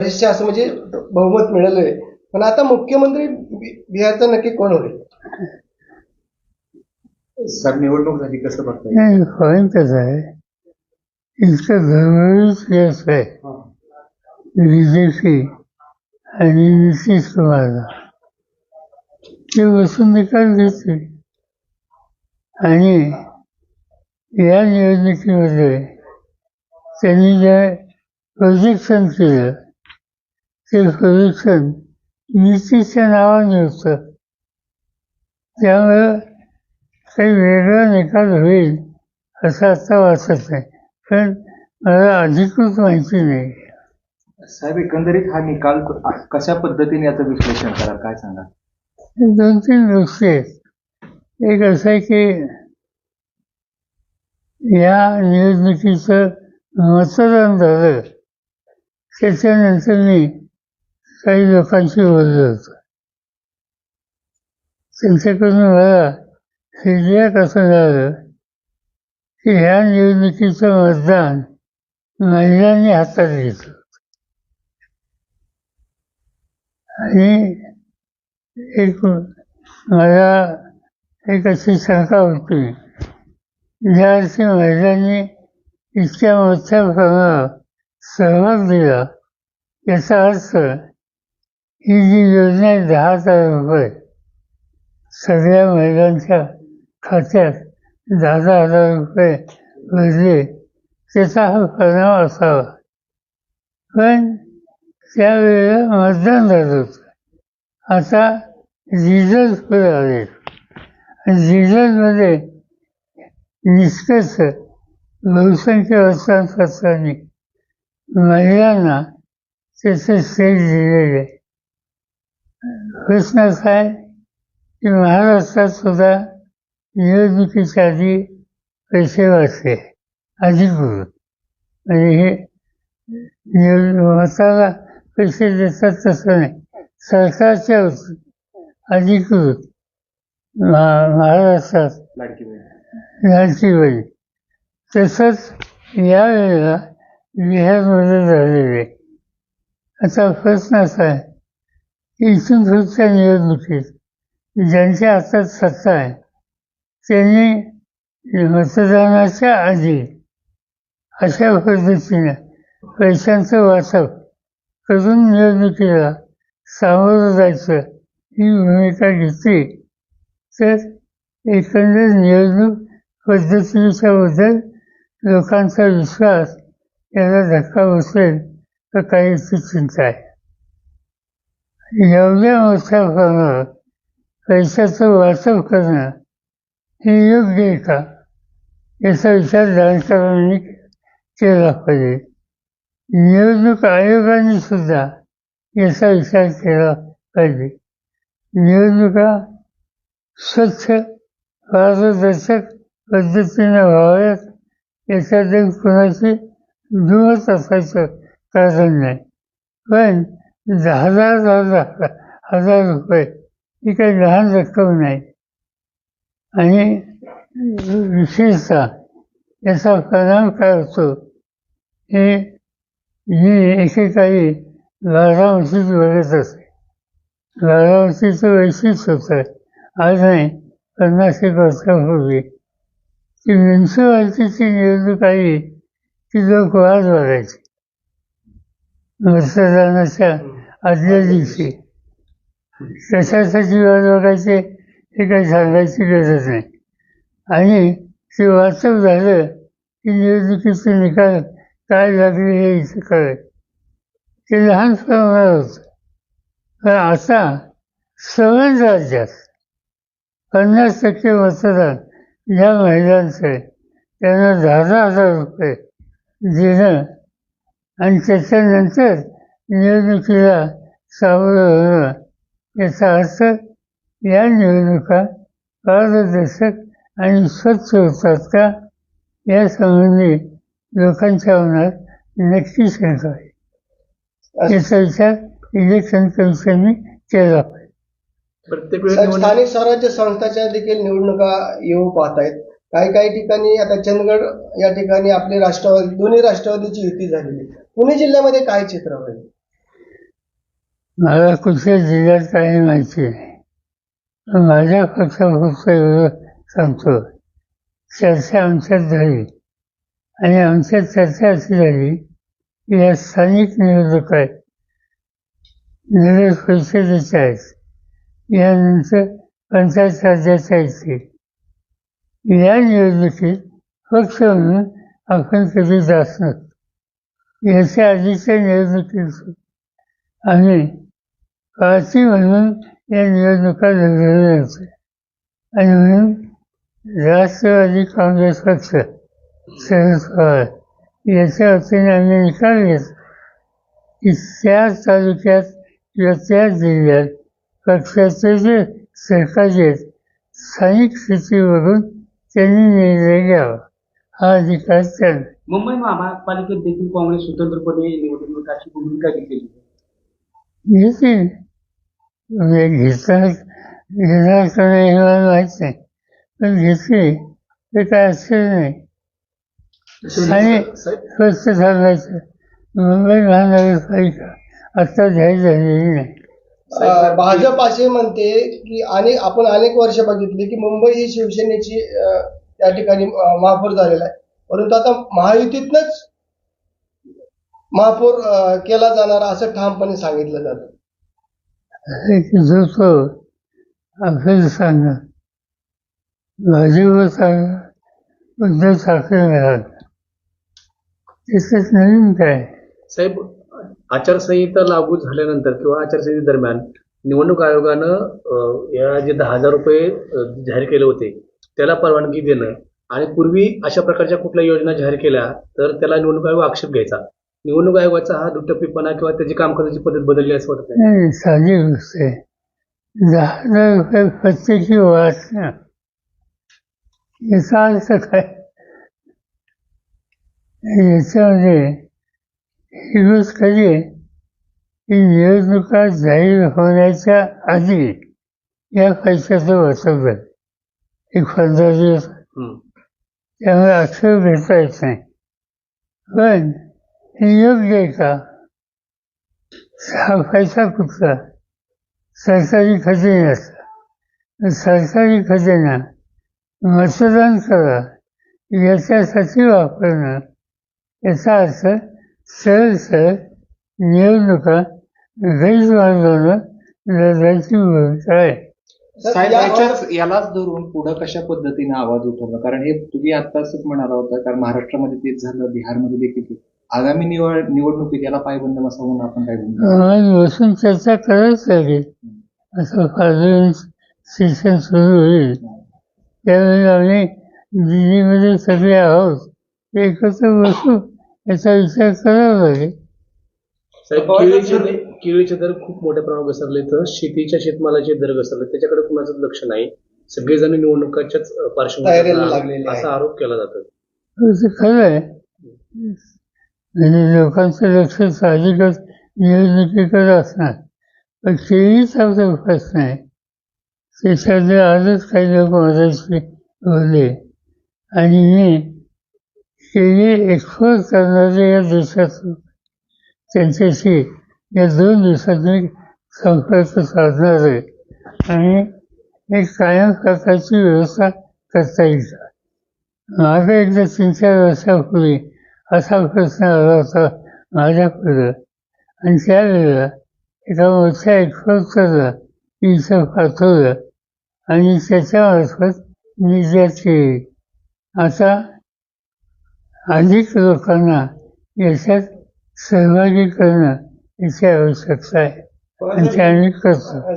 बरेचसे असं म्हणजे बहुमत मिळालंय. पण आता मुख्यमंत्री बिहारचा नक्की कोण होईल? सर निवडणूक झाली कसं बघताय? होईन कसं आहे इतकं घरभरीच केस आहे. बीजेपी आणि नितीश कुमारला ते बसून निकाल घेतले आणि या निवडणुकीमध्ये त्यांनी जे प्रोजेक्शन केलं ते प्रोजेक्शन नितीशच्या नावाने होतं त्यामुळं काही वेगळा निकाल होईल असं आता वाटत नाही पण मला अधिकृत माहिती नाही साहेब एकंदरीत हा निकाल कशा पद्धतीने याचं विश्लेषण करा काय सांगा दोन तीन गोष्टी. आहेत एक असं आहे की या निवडणुकीचं मतदान झालं. त्याच्यानंतर मी काही लोकांशी बोललो होतं. त्यांच्याकडून मला फीडबॅक असं झालं की ह्या निवडणुकीचं मतदान महिलांनी हातात घेतलं आणि एक मला एक अशी शंका होती ज्या अर्थी महिलांनी इतक्या मोठ्या प्रमाणावर सहभाग दिला याचा अर्थ ही जी योजना आहे दहा हजार रुपये. सगळ्या महिलांच्या खात्यात दहा दहा हजार रुपये भरले. त्याचा हा परिणाम असावा. पण त्यावेळेला मतदान झालं होतं. आता डिझल पुढे आले. आणि रिझल्टमध्ये निष्कर्ष बहुसंख्य वर्षांपासून महिलांना त्याचं श्रेय दिलेलं आहे. प्रश्न असा आहे की महाराष्ट्रात सुद्धा निवडणुकीच्या आधी पैसे वाचले अधिकृत म्हणजे हे निवड मताला पैसे देतात तसं नाही सरकारच्या अधिकृत महा- महाराष्ट्रात लाडकी बहीण तसंच यावेळेला बिहारमध्ये झालेले. आता प्रश्न असा आहे की इथून निवडणुकीत ज्यांच्या हातात सत्ता आहे. त्यांनी मतदानाच्या आधी अशा पद्धतीने पैशांचं वाटप करून निवडणुकीला सामोरं जायचं ही भूमिका घेतली. तर एकंदर निवडणूक पद्धतीच्या बद्दल लोकांचा विश्वास याला धक्का बसेल तर काहीची चिंता आहे. एवढ्या मोठ्या करणं पैशाचं वाटप करणं हे योग्य आहे का याचा विचार जाणकारांनी केला पाहिजे. निवडणूक आयोगाने सुद्धा याचा विचार केला पाहिजे निवडणुका स्वच्छ पारदर्शक पद्धतीने व्हाव्यात याच्यात कुणाची दुमत असायचं कारण नाही. पण दहा हजार दहा हजार रुपये. ही काही लहान रक्कम नाही. आणि विशेषतः याचा परिणाम काय होतो? हे मी एकेकाळी बारामतीत बघत असे. बारामतीचं वैशिष्ट्य होतं. आज नाही पन्नास एक वर्षापूर्वी. ती म्युन्सिपाल्टीची निवडणूक आली की लोक वाद बघायचे मतदानाच्या आदल्या दिवशी कशासाठी वाद बघायचे हे काही सांगायची गरज नाही. आणि ते वास्तव झालं की निवडणुकीचे निकाल काय लागले हे इथं कळेल. ते लहान प्रमाणात होतं. पण आता सगळ्याच राज्यात पन्नास टक्के मतदान ज्या महिलांचं आहे. त्यांना दहा दहा हजार रुपये देणं आणि त्याच्यानंतर निवडणुकीला सामोरं होणं याचा अर्थ या निवडणुका पारदर्शक आणि स्वच्छ होतात का या संबंधी लोकांच्या मनात नक्की शंका आहे याचा विचार इलेक्शन कमिशनने केला पाहिजे प्रत्येक स्थानिक स्वराज्य संस्थाच्या देखील निवडणुका येऊ पाहत आहेत काही काही ठिकाणी आता चंदगड या ठिकाणी आपले राष्ट्रवादी दोन्ही राष्ट्रवादीची युती झालेली. पुणे जिल्ह्यामध्ये काय चित्र होईल मला कुठल्या जिल्ह्यात काही माहिती नाही. पण माझ्या पक्षापुरत एवढं सांगतो. चर्चा आमच्यात झाली. आणि आमच्यात चर्चा अशी झाली की या स्थानिक निवडणुका आहेत. नगर परिषदेचे आहेत. यानंतर पंचायत राज्याच्या येतील या निवडणुकीत पक्ष म्हणून आपण कधी जात नसतो याच्या आधीच्या निवडणुकीत आम्ही पार्टी म्हणून या निवडणुका लढवल्या होत्या आणि म्हणून राष्ट्रवादी काँग्रेस पक्ष शरद पवार याच्या वतीने आम्ही निकाल घेतला की त्या तालुक्यात किंवा त्या जिल्ह्यात पक्षाचे जे सरकारी आहेत स्थानिक स्थितीवरून त्यांनी निर्णय घ्यावा. हा अधिकार त्यांना. मुंबई महापालिकेत देखील काँग्रेस स्वतंत्रपणे निवडणुकाची भूमिका घेतली आहे. घेते म्हणजे घेतला घेणार का नाही हे मला माहीत नाही पण घेतली ते काय असेल नाही आणि सांगायचं मुंबई महानगरपालिका आता जाहीर झालेली नाही अं, भाजप असे म्हणते की आणि आपण अनेक वर्ष बघितली की मुंबई ही शिवसेनेची अं, त्या ठिकाणी महापौर झालेला आहे. परंतु आता महायुतीतनच महापौर केला जाणार असं ठामपणे सांगितलं जातं. आपल्याला सांगा भाजप सांगा उद्धव ठाकरे नवीन काय? साहेब आचारसंहिता लागू झाल्यानंतर किंवा आचारसंहिते निवडणूक आयोगानं या जे दहा हजार रुपये जाहीर केले होते त्याला परवानगी देणं आणि पूर्वी अशा प्रकारच्या कुठल्या योजना जाहीर केल्या तर त्याला निवडणूक आयोग आक्षेप घ्यायचा. निवडणूक आयोगाचा हा दुटप्पीपणा किंवा त्याची काम करण्याची पद्धत बदलली असं वाटत नाही नाही साधी गोष्ट आहे. दहा हजार रुपये प्रत्येकी वाचणं याचा अर्थ काय? याच्यामध्ये ही गोष्ट कधी आहे? निवडणुका जाहीर होण्याच्या आधी या पैशाचं वाटप झालं एक पंधरा दिवस. हम्म. त्यामुळे अक्षर घेता येत नाही. पण योग्य आहे का हा पैसा कुठला सरकारी खजिन्याचा सरकारी खजिना मतदान करा. याच्यासाठी वापरणं याचा अर्थ सरळ सरळ निवडणुका गैरमार्गानं लढायची भूमिका आहे. साहेब यालाच धरून पुढं कशा पद्धतीने आवाज उठवला? कारण हे तुम्ही आता असंच म्हणाला होता कारण महाराष्ट्रामध्ये तेच झालं बिहारमध्ये देखील. आगामी निवड निवडणुकीत याला पायबंद बसा म्हणून आपण काय आम्हाला बसून चर्चा करावीच लागेल असं फार सेशन सुरू होईल. त्यावेळी आम्ही दिल्लीमध्ये सगळे आहोत. एकत्र बसू याचा विचार करावा लागेल केळीचे दर खूप मोठ्या प्रमाणात घसरले तर शेतीच्या शेतमालाचे दर घसरले. त्याच्याकडे कुणाचंच लक्ष नाही. सगळेजण निवडणुकाच्याच पार्श्वभूमीवर. असा आरोप केला जातो असं खरं आहे. लोकांचं लक्ष साहजिकच निवडणुकीकडे असणार. पण तेही आपला प्रश्न आहे त्याच्यातले आजच काही लोक माझ्याशी बोलले आणि मी तेही एक्सपोर्ट करणारे या देशात त्यांच्याशी या दोन दिवसात मी संपर्क साधणार आहे आणि एक कायम प्रकारची व्यवस्था करता येईल. माझं एकदा तीन चार वर्षापूर्वी असा प्रश्न आला होता माझ्याकडं. आणि त्यावेळेला एका मोठ्या एक्सपोर्टरला इथं पाठवलं. आणि त्याच्यामार्फत निर्यात केली आता अधिक लोकांना याच्यात सहभागी करणं याची आवश्यकता आहे.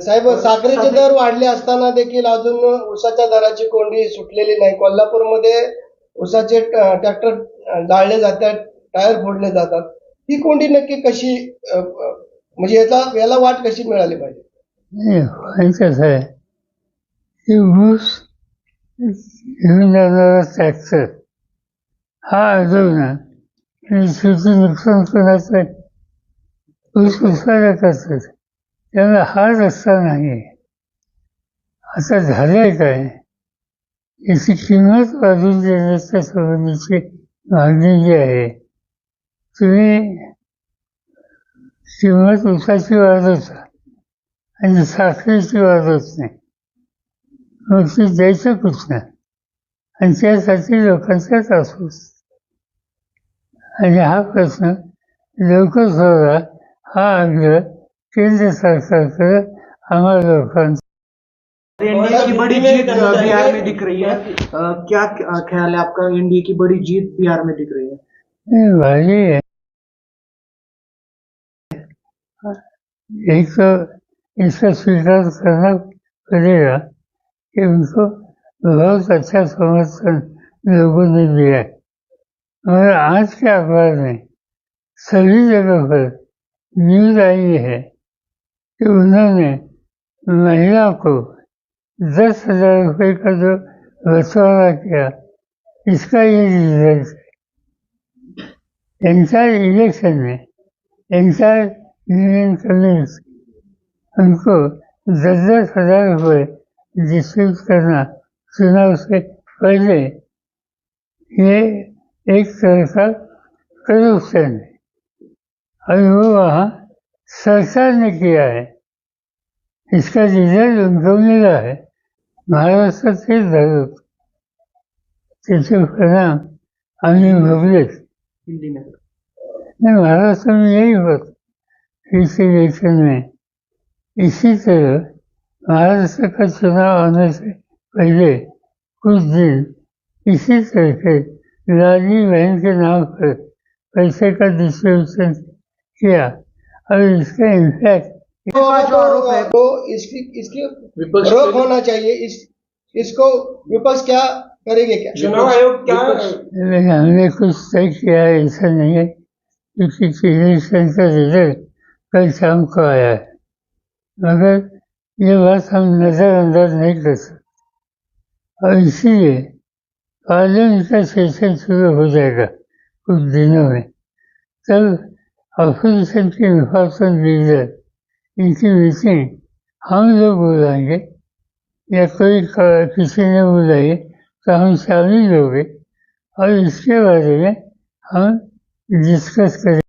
साहेब साखरेचे दर वाढले असताना देखील अजून उसाच्या दराची कोंडी सुटलेली नाही. कोल्हापूरमध्ये उसाचे ट्रॅक्टर जाळले जातात टायर फोडले जातात. ही कोंडी नक्की कशी म्हणजे याचा याला वाट कशी मिळाली पाहिजे? नाही कसं आहे. की ऊस घेऊन जाणारा ट्रॅक्टर हा अडवणं आणि शेती नुकसान करायचं ऊस ऊस उत्पादकाचं त्यामुळे हा रस्ता नाही आता झालंय काय? याची किंमत वाढून देण्याच्या संबंधीची मागणी जी आहे तुम्ही किंमत उसाची वाढवता आणि साखरेची वाद नाही. मग ती द्यायचं कुठं आणि त्यासाठी लोकांचा त्रास होतो. आणि हा प्रश्न लवकर सोडवा हा आग्रह केंद्र सरकारकडे आम्हाला लोकांचा एनडीए की बड़ी जीत बिहार में दिख रही है। क्या ख्याल है आपका? एनडीए की बड़ी जीत बिहार में दिख रही है। है एक तो इसका स्वीकार करना पड़ेगा कि उनको बहुत अच्छा समर्थन लोगों ने दिया है। मगर आज के अखबार में सभी जगह पर न्यूज आई है कि उन्होंने महिला को दस हजार रुपये का जो बंटवारा किया इसका ये रिजल्ट है एंटायर इलेक्शन में एंटायर यूनियन कम्युनिस्ट उनको दस दस हजार रुपये डिस्ट्रीब्यूट करना चुनाव से पहले ये एक तरह का करप्शन है और वो वहाँ सरकार ने किया है इसका रिजल्ट उनको मिला है महाराष्ट्र से धरत त्याचे परिणाम आम्ही में नहीं महाराष्ट्र में यही होता इस इलेक्शन में। इसी तरह महाराष्ट्र का चुनाव आने से पहले कुछ दिन इसी तरह के लाली बहन के नाम पर पैसे का डिस्ट्रीब्यूशन किया और इसका इम्पैक्ट तो जो आरोप है वो इसकी इसकी विपक्ष रोक होना चाहिए। इस इसको विपक्ष क्या करेंगे क्या? चुनाव आयोग क्या हमने कुछ तय किया है ऐसा नहीं है क्योंकि इलेक्शन का रिज़ल्ट कल शाम को आया है। मगर ये बात हम नज़रअंदाज नहीं कर सकते। और इसीलिए पार्लियामेंट का सेशन शुरू हो जाएगा कुछ दिनों में। तब अपोजिशन के रिफॉर्मेशन लीडर इनकी मीटिंग हम लोग बुलाएंगे या कोई किसी ने बुलाई तो हम शामिल होंगे और इसके बारे में हम डिस्कस करें